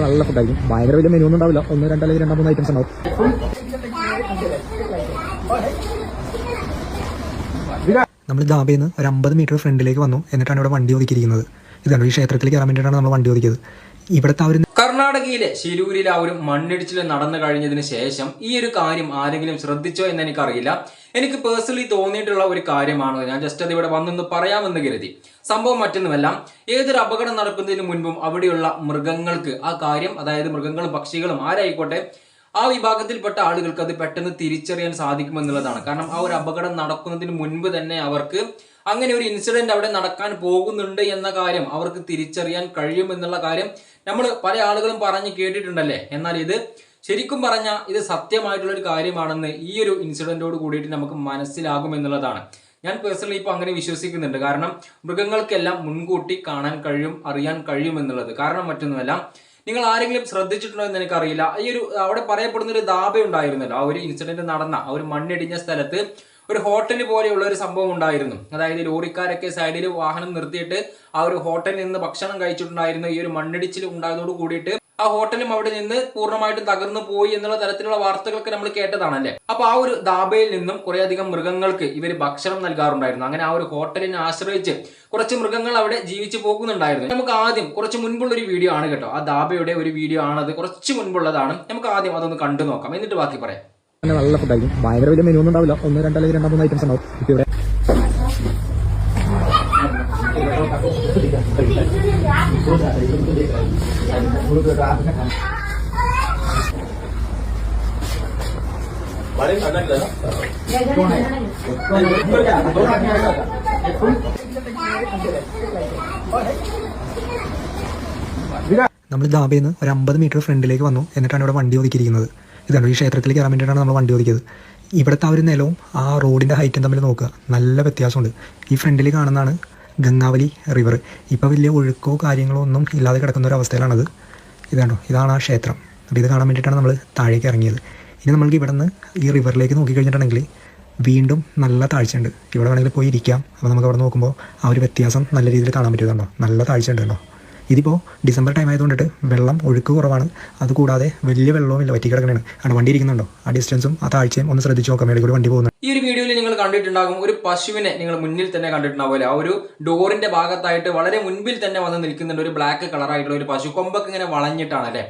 തന്നെ നല്ല ഫുഡായിരിക്കും ഭയങ്കര വലിയ മെനു ഒന്നും ഉണ്ടാവില്ല. ഒന്ന് രണ്ട് അല്ലെങ്കിൽ രണ്ടാം മൂന്ന് ഐറ്റംസ് ഉണ്ടാവും. നമ്മൾ ദാബയിൽ നിന്ന് ഒരു അമ്പത് മീറ്റർ ഫ്രണ്ടിലേക്ക് വന്നു. എന്നിട്ടാണ് ഇവിടെ വണ്ടി ഒതുക്കിയിരിക്കുന്നത്. ഇതാണ് ഈ ക്ഷേത്രത്തിലേക്ക് കയറാൻ വേണ്ടിയിട്ടാണ് നമ്മൾ വണ്ടി ഒതുക്കിയത്. ഇവിടുത്തെ ആ ഒരു കർണാടകയിലെ ശിരൂരിൽ ആ ഒരു മണ്ണിടിച്ചിൽ നടന്നു കഴിഞ്ഞതിന് ശേഷം ഈ ഒരു കാര്യം ആരെങ്കിലും ശ്രദ്ധിച്ചോ എന്ന് എനിക്കറിയില്ല. എനിക്ക് പേഴ്സണലി തോന്നിയിട്ടുള്ള ഒരു കാര്യമാണ്? ഞാൻ ജസ്റ്റ് അത് ഇവിടെ വന്നൊന്ന് പറയാമെന്ന് കരുതി. സംഭവം മറ്റൊന്നുമല്ല. ഏതൊരു അപകടം നടക്കുന്നതിന് മുൻപും അവിടെയുള്ള മൃഗങ്ങൾക്ക് ആ കാര്യം അതായത് മൃഗങ്ങളും പക്ഷികളും ആരായിക്കോട്ടെ ആ വിഭാഗത്തിൽപ്പെട്ട ആളുകൾക്ക് അത് പെട്ടെന്ന് തിരിച്ചറിയാൻ സാധിക്കുമെന്നുള്ളതാണ്. കാരണം ആ ഒരു അപകടം നടക്കുന്നതിന് മുൻപ് തന്നെ അവർക്ക് അങ്ങനെ ഒരു ഇൻസിഡന്റ് അവിടെ നടക്കാൻ പോകുന്നുണ്ട് എന്ന കാര്യം അവർക്ക് തിരിച്ചറിയാൻ കഴിയും എന്നുള്ള കാര്യം നമ്മൾ പല ആളുകളും പറഞ്ഞ് കേട്ടിട്ടുണ്ടല്ലേ? എന്നാൽ ഇത് ശരിക്കും പറഞ്ഞാൽ ഇത് സത്യമായിട്ടുള്ള ഒരു കാര്യമാണെന്ന് ഈ ഒരു ഇൻസിഡന്റോട് കൂടിയിട്ട് നമുക്ക് മനസ്സിലാകും എന്നുള്ളതാണ്. ഞാൻ പേഴ്സണലി ഇപ്പോൾ അങ്ങനെ വിശ്വസിക്കുന്നുണ്ട്. കാരണം മൃഗങ്ങൾക്കെല്ലാം മുൻകൂട്ടി കാണാൻ കഴിയും അറിയാൻ കഴിയും എന്നുള്ളത്. കാരണം മറ്റൊന്നുമല്ല നിങ്ങൾ ആരെങ്കിലും ശ്രദ്ധിച്ചിട്ടുണ്ടോ എന്ന് എനിക്കറിയില്ല. ഈ ഒരു അവിടെ പറയപ്പെടുന്ന ഒരു ദാബ ഉണ്ടായിരുന്നല്ലോ ആ ഒരു ഇൻസിഡന്റ് നടന്ന ആ ഒരു മണ്ണിടിഞ്ഞ സ്ഥലത്ത് ഒരു ഹോട്ടൽ പോലെയുള്ള ഒരു സംഭവം ഉണ്ടായിരുന്നു. അതായത് ലോറിക്കാരൊക്കെ സൈഡിൽ വാഹനം നിർത്തിയിട്ട് ആ ഒരു ഹോട്ടലിൽ നിന്ന് ഭക്ഷണം കഴിച്ചിട്ടുണ്ടായിരുന്നു ഈ ഒരു മണ്ണിടിച്ചിൽ ഉണ്ടായതോട് കൂടിയിട്ട് ആ ഹോട്ടലും അവിടെ നിന്ന് പൂർണമായിട്ടും തകർന്നു പോയി എന്നുള്ള തരത്തിലുള്ള വാർത്തകളൊക്കെ നമ്മൾ കേട്ടതാണല്ലേ? അപ്പൊ ആ ഒരു ദാബയിൽ നിന്നും കുറേയധികം മൃഗങ്ങൾക്ക് ഇവർ ഭക്ഷണം നൽകാറുണ്ടായിരുന്നു. അങ്ങനെ ആ ഒരു ഹോട്ടലിനെ ആശ്രയിച്ച് കുറച്ച് മൃഗങ്ങൾ അവിടെ ജീവിച്ചു പോകുന്നുണ്ടായിരുന്നു. നമുക്ക് ആദ്യം കുറച്ച് മുൻപുള്ള ഒരു വീഡിയോ ആണ് കേട്ടോ. ആ ദാബയുടെ ഒരു വീഡിയോ ആണത്. കുറച്ച് മുൻപുള്ളതാണ്. നമുക്ക് ആദ്യം അതൊന്ന് കണ്ടു നോക്കാം. എന്നിട്ട് ബാക്കി പറയാം. തന്നെ നല്ല ഫുഡായിരിക്കും ഭയങ്കര വലിയ മെനു ഒന്നും ഉണ്ടാവില്ല. ഒന്ന് രണ്ട് രണ്ടോ മൂന്ന് ഐറ്റംസ് ഉണ്ടാവും. ഇപ്പൊ ഇവിടെ. നമ്മൾ ദാബയിൽ നിന്ന് ഒരു അമ്പത് മീറ്റർ ഫ്രണ്ടിലേക്ക് വന്നു. എന്നിട്ടാണ് ഇവിടെ വണ്ടി ഒതുക്കിയിരിക്കുന്നത്. ഇതാണ് ഈ ക്ഷേത്രത്തിലേക്ക് കയറാൻ വേണ്ടിയിട്ടാണ് നമ്മൾ വണ്ടി ഒതുക്കിയത് ഇവിടുത്തെ ആ ഒരു നിലവും ആ റോഡിന്റെ ഹൈറ്റും തമ്മിൽ നോക്കുക. നല്ല വ്യത്യാസമുണ്ട്. ഈ ഫ്രണ്ടിൽ കാണുന്നതാണ് ഗംഗാവലി റിവർ ഇപ്പോൾ വലിയ ഒഴുക്കോ കാര്യങ്ങളോ ഒന്നും ഇല്ലാതെ കിടക്കുന്ന ഒരു അവസ്ഥയിലാണത്. ഇതാണോ ഇതാണ് ആ ക്ഷേത്രം. അപ്പോൾ ഇത് കാണാൻ വേണ്ടിയിട്ടാണ് നമ്മൾ താഴേക്ക് ഇറങ്ങിയത്. ഇനി നമ്മൾക്ക് ഇവിടെ നിന്ന് ഈ റിവറിലേക്ക് നോക്കിക്കഴിഞ്ഞിട്ടുണ്ടെങ്കിൽ വീണ്ടും നല്ല താഴ്ചയുണ്ട്. ഇവിടെ വേണമെങ്കിൽ പോയി ഇരിക്കാം. അപ്പോൾ നമുക്ക് അവിടെ നോക്കുമ്പോൾ ആ ഒരു വ്യത്യാസം നല്ല രീതിയിൽ കാണാൻ പറ്റുന്നുണ്ടോ നല്ല താഴ്ചയുണ്ടല്ലോ ഇതിപ്പോൾ ഡിസംബർ ടൈം ആയതുകൊണ്ടിട്ട് വെള്ളം ഒഴുക്ക് കുറവാണ്. അതുകൂടാതെ വലിയ വെള്ളവും ഇല്ല വറ്റി ആണ് അവിടെ വണ്ടി ഇരിക്കുന്നുണ്ടോ? ആ ഡിസ്റ്റൻസും ആ താഴ്ചയും ഒന്ന് ശ്രദ്ധിച്ച് നോക്കാം. മേളിൽ കൂടി വണ്ടി പോകുന്നത് ഈ ഒരു വീഡിയോയിൽ നിങ്ങൾ കണ്ടിട്ടുണ്ടാകും ഒരു പശുവിനെ നിങ്ങൾ മുന്നിൽ തന്നെ കണ്ടിട്ടുണ്ടാവില്ല ആ ഒരു ഡോറിന്റെ ഭാഗത്തായിട്ട് വളരെ മുൻപിൽ തന്നെ വന്ന് നിൽക്കുന്നുണ്ട് ഒരു ബ്ലാക്ക് കളറായിട്ടുള്ള ഒരു പശു. കൊമ്പൊക്കെ ഇങ്ങനെ വളഞ്ഞിട്ടാണ് അല്ലേ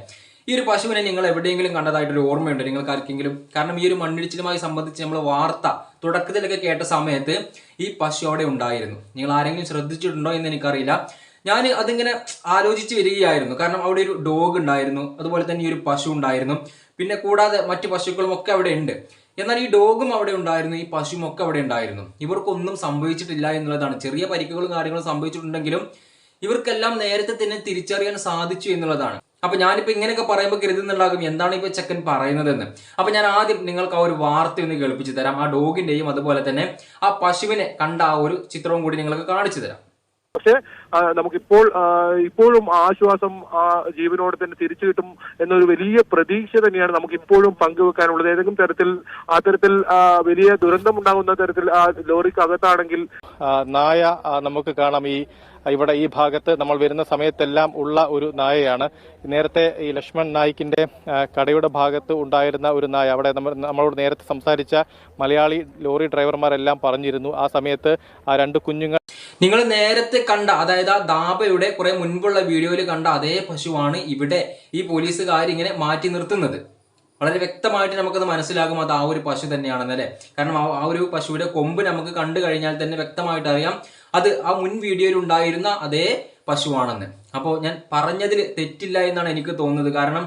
ഈ ഒരു പശുവിനെ നിങ്ങൾ എവിടെയെങ്കിലും കണ്ടതായിട്ടൊരു ഓർമ്മയുണ്ട് നിങ്ങൾക്ക് ആർക്കെങ്കിലും കാരണം ഈ ഒരു മണ്ണിടിച്ചിലുമായി സംബന്ധിച്ച് നമ്മൾ വാർത്ത തുടക്കത്തിലൊക്കെ കേട്ട സമയത്ത് ഈ പശു അവിടെ ഉണ്ടായിരുന്നു. നിങ്ങൾ ആരെങ്കിലും ശ്രദ്ധിച്ചിട്ടുണ്ടോ എന്ന് എനിക്കറിയില്ല. ഞാൻ അതിങ്ങനെ ആലോചിച്ച് വരികയായിരുന്നു. കാരണം അവിടെ ഒരു ഡോഗ് ഉണ്ടായിരുന്നു. അതുപോലെ തന്നെ ഒരു പശു ഉണ്ടായിരുന്നു. പിന്നെ കൂടാതെ മറ്റു പശുക്കളും ഒക്കെ അവിടെ ഉണ്ട്. എന്നാൽ ഈ ഡോഗും അവിടെ ഉണ്ടായിരുന്നു. ഈ പശുവും ഒക്കെ അവിടെ ഉണ്ടായിരുന്നു. ഇവർക്കൊന്നും സംഭവിച്ചിട്ടില്ല എന്നുള്ളതാണ്. ചെറിയ പരിക്കുകളും കാര്യങ്ങളും സംഭവിച്ചിട്ടുണ്ടെങ്കിലും ഇവർക്കെല്ലാം നേരത്തെ തന്നെ തിരിച്ചറിയാൻ സാധിച്ചു എന്നുള്ളതാണ്. അപ്പൊ ഞാനിപ്പോ ഇങ്ങനെയൊക്കെ പറയുമ്പോൾ കരുതുന്നുണ്ടാകും എന്താണ് ഇപ്പൊ ചെക്കൻ പറയുന്നതെന്ന്. അപ്പൊ ഞാൻ ആദ്യം നിങ്ങൾക്ക് ആ ഒരു വാർത്ത ഒന്ന് കേൾപ്പിച്ചു തരാം. ആ ഡോഗിന്റെയും അതുപോലെ തന്നെ ആ പശുവിനെ കണ്ട ആ ഒരു ചിത്രവും കൂടി നിങ്ങൾക്ക് കാണിച്ചു തരാം. പക്ഷെ നമുക്കിപ്പോൾ ഇപ്പോഴും ആശ്വാസം ആ ജീവനോട് തന്നെ തിരിച്ചു കിട്ടും എന്നൊരു വലിയ പ്രതീക്ഷ തന്നെയാണ് നമുക്ക് ഇപ്പോഴും പങ്കുവെക്കാനുള്ളത്. ഏതെങ്കിലും തരത്തിൽ ആ തരത്തിൽ വലിയ ദുരന്തം ഉണ്ടാകുന്ന തരത്തിൽ ആ ലോറിക്ക് അകത്താണെങ്കിൽ നായ നമുക്ക് കാണാം. ഈ ഇവിടെ ഈ ഭാഗത്ത് നമ്മൾ വരുന്ന സമയത്തെല്ലാം ഉള്ള ഒരു നായയാണ്. നേരത്തെ ഈ ലക്ഷ്മൺ നായിക്കിന്റെ കടയുടെ ഭാഗത്ത് ഉണ്ടായിരുന്ന ഒരു നായ. അവിടെ നമ്മളോട് നേരത്തെ സംസാരിച്ച മലയാളി ലോറി ഡ്രൈവർമാരെല്ലാം പറഞ്ഞിരുന്നു. ആ സമയത്ത് ആ രണ്ട് കുഞ്ഞുങ്ങൾ നിങ്ങൾ നേരത്തെ കണ്ട അതായത് ആ ദാബയുടെ കുറെ മുൻപുള്ള വീഡിയോയിൽ കണ്ട അതേ പശുവാണ് ഇവിടെ ഈ പോലീസുകാർ ഇങ്ങനെ മാറ്റി നിർത്തുന്നത്. വളരെ വ്യക്തമായിട്ട് നമുക്കത് മനസ്സിലാകും അത് ആ ഒരു പശു തന്നെയാണെന്നല്ലേ കാരണം ആ ഒരു പശുവിന്റെ കൊമ്പ് നമുക്ക് കണ്ടു കഴിഞ്ഞാൽ തന്നെ വ്യക്തമായിട്ട് അറിയാം അത് ആ മുൻ വീഡിയോയിൽ ഉണ്ടായിരുന്ന അതേ പശുവാണെന്ന്. അപ്പോൾ ഞാൻ പറഞ്ഞതിൽ തെറ്റില്ല എന്നാണ് എനിക്ക് തോന്നുന്നത്. കാരണം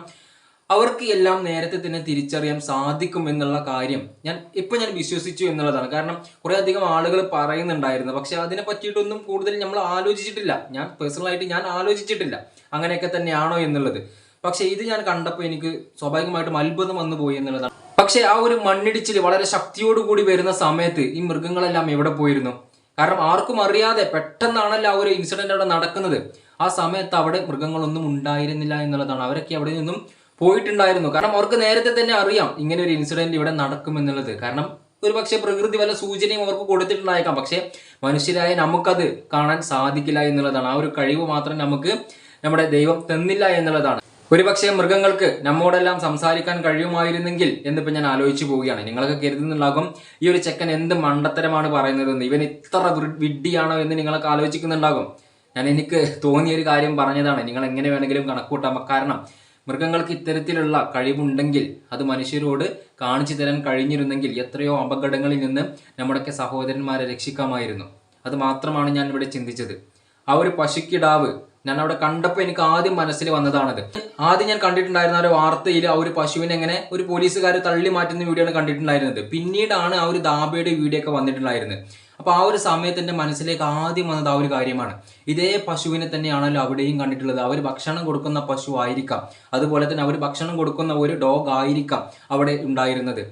അവർക്ക് എല്ലാം നേരത്തെ തന്നെ തിരിച്ചറിയാൻ സാധിക്കും എന്നുള്ള കാര്യം ഞാൻ ഇപ്പൊ ഞാൻ വിശ്വസിച്ചു എന്നുള്ളതാണ്. കാരണം കുറെ അധികം ആളുകൾ പറയുന്നുണ്ടായിരുന്നു. പക്ഷെ അതിനെ പറ്റിയിട്ടൊന്നും കൂടുതൽ നമ്മൾ ആലോചിച്ചിട്ടില്ല. ഞാൻ പേഴ്സണൽ ആയിട്ട് ഞാൻ ആലോചിച്ചിട്ടില്ല. അങ്ങനെയൊക്കെ തന്നെയാണോ എന്നുള്ളത്. പക്ഷെ ഇത് ഞാൻ കണ്ടപ്പോൾ എനിക്ക് സ്വാഭാവികമായിട്ടും അത്ഭുതം വന്നു പോയി എന്നുള്ളതാണ്. പക്ഷെ ആ ഒരു മണ്ണിടിച്ചിൽ വളരെ ശക്തിയോടുകൂടി വരുന്ന സമയത്ത് ഈ മൃഗങ്ങളെല്ലാം എവിടെ പോയിരുന്നു? കാരണം ആർക്കും അറിയാതെ പെട്ടെന്നാണല്ലോ ആ ഒരു ഇൻസിഡന്റ് അവിടെ നടക്കുന്നത്. ആ സമയത്ത് അവിടെ മൃഗങ്ങളൊന്നും ഉണ്ടായിരുന്നില്ല എന്നുള്ളതാണ്. അവരൊക്കെ അവിടെ നിന്നും പോയിട്ടുണ്ടായിരുന്നു. കാരണം അവർക്ക് നേരത്തെ തന്നെ അറിയാം ഇങ്ങനെ ഒരു ഇൻസിഡന്റ് ഇവിടെ നടക്കുമെന്നുള്ളത്. കാരണം ഒരു പക്ഷേ പ്രകൃതി വല്ല സൂചനയും അവർക്ക് കൊടുത്തിട്ടുണ്ടായേക്കാം. പക്ഷേ മനുഷ്യരായ നമുക്കത് കാണാൻ സാധിക്കില്ല എന്നുള്ളതാണ്. ആ ഒരു കഴിവ് മാത്രം നമുക്ക് നമ്മുടെ ദൈവം തന്നില്ല എന്നുള്ളതാണ്. ഒരുപക്ഷെ മൃഗങ്ങൾക്ക് നമ്മോടെല്ലാം സംസാരിക്കാൻ കഴിയുമായിരുന്നെങ്കിൽ എന്നിപ്പോ ഞാൻ ആലോചിച്ചു പോവുകയാണ്. നിങ്ങളൊക്കെ കരുതുന്നുണ്ടാകും ഈ ഒരു ചെക്കൻ എന്ത് മണ്ടത്തരമാണ് പറയുന്നതെന്ന്. ഇവൻ ഇത്ര വിഡ്ഡിയാണോ എന്ന് നിങ്ങളൊക്കെ ആലോചിക്കുന്നുണ്ടാകും. ഞാൻ എനിക്ക് തോന്നിയ ഒരു കാര്യം പറഞ്ഞതാണ്. നിങ്ങൾ എങ്ങനെ വേണമെങ്കിലും കണക്കൂട്ടാം കാരണം മൃഗങ്ങൾക്ക് ഇത്തരത്തിലുള്ള കഴിവുണ്ടെങ്കിൽ അത് മനുഷ്യരോട് കാണിച്ചു തരാൻ കഴിഞ്ഞിരുന്നെങ്കിൽ എത്രയോ അപകടങ്ങളിൽ നിന്ന് നമ്മുടെയൊക്കെ സഹോദരന്മാരെ രക്ഷിക്കാമായിരുന്നു. അത് മാത്രമാണ് ഞാൻ ഇവിടെ ചിന്തിച്ചത്. ആ ഒരു പശുക്കിടാവ് ഞാൻ അവിടെ കണ്ടപ്പോൾ എനിക്ക് ആദ്യം മനസ്സിൽ വന്നതാണത്. ആദ്യം ഞാൻ കണ്ടിട്ടുണ്ടായിരുന്ന ഒരു വാർത്തയിൽ ആ ഒരു പശുവിനെ എങ്ങനെ ഒരു പോലീസുകാർ തള്ളി മാറ്റുന്ന വീഡിയോ ആണ് കണ്ടിട്ടുണ്ടായിരുന്നത്. പിന്നീടാണ് ആ ഒരു ദാബയുടെ വീഡിയോ ഒക്കെ വന്നിട്ടുണ്ടായിരുന്നത്. അപ്പൊ ആ ഒരു സമയത്ത് എന്റെ മനസ്സിലേക്ക് ആദ്യം വന്നത് ആ ഒരു കാര്യമാണ്. ഇതേ പശുവിനെ തന്നെയാണല്ലോ അവിടെയും കണ്ടിട്ടുള്ളത്. അവർ ഭക്ഷണം കൊടുക്കുന്ന പശു ആയിരിക്കാം. അതുപോലെ തന്നെ അവർ ഭക്ഷണം കൊടുക്കുന്ന ഒരു ഡോഗ് ആയിരിക്കാം അവിടെ ഉണ്ടായിരുന്നത്.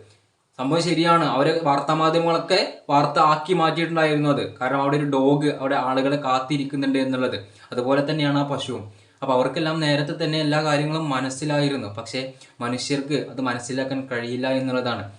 സംഭവം ശരിയാണ്. അവർ വാർത്താമാധ്യമങ്ങളൊക്കെ വാർത്ത ആക്കി മാറ്റിയിട്ടുണ്ടായിരുന്നു അത്. കാരണം അവിടെ ഒരു ഡോഗ് അവിടെ ആളുകളെ കാത്തിരിക്കുന്നുണ്ട് എന്നുള്ളത്. അതുപോലെ തന്നെയാണ് ആ പശുവും. അപ്പൊ അവർക്കെല്ലാം നേരത്തെ തന്നെ എല്ലാ കാര്യങ്ങളും മനസ്സിലായിരുന്നു. പക്ഷേ മനുഷ്യർക്ക് അത് മനസ്സിലാക്കാൻ കഴിയില്ല എന്നുള്ളതാണ്.